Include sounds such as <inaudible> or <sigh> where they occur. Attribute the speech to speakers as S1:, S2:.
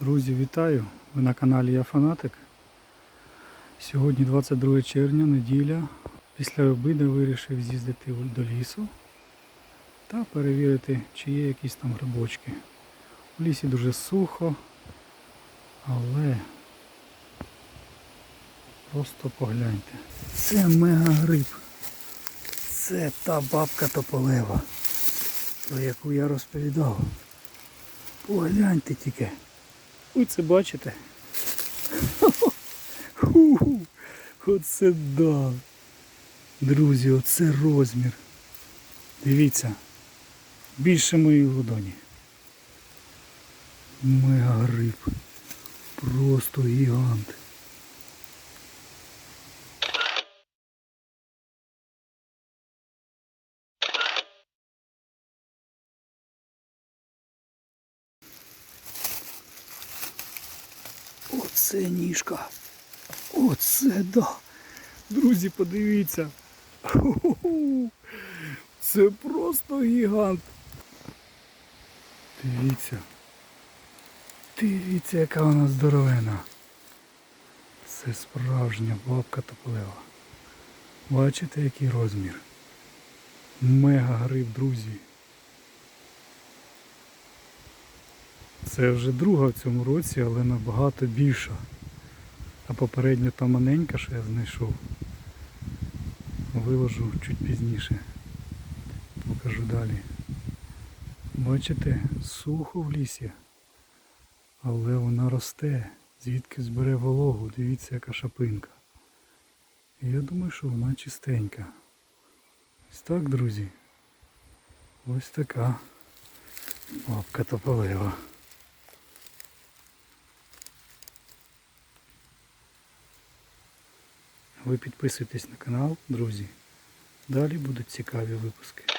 S1: Друзі, вітаю! Ви на каналі Я Фанатик. Сьогодні 22 червня, неділя. Після обіду вирішив з'їздити до лісу та перевірити, чи є якісь там грибочки. У лісі дуже сухо, але просто погляньте. Це мегагриб. Це та бабка тополева, про яку я розповідав. Погляньте тільки. Ви це бачите? <laughs> Оце да. Друзі, оце розмір. Дивіться. Більше моєї ладоні. Мегагриб. Просто гігант. Оце ніжка. Оце да. Друзі, подивіться. Це просто гігант. Дивіться. Дивіться, яка вона здоровена. Це справжня бабка тополева. Бачите, який розмір? Мега гриб, друзі. Це вже друга в цьому році, але набагато більша. А попередня та маленька, що я знайшов, виложу чуть пізніше. Покажу далі. Бачите, сухо в лісі, але вона росте, звідки збере вологу, дивіться яка шапинка. Я думаю, що вона чистенька. Ось так, друзі. Ось така бабка тополева. Ви підписуєтесь на канал, друзі. Далі будуть цікаві випуски.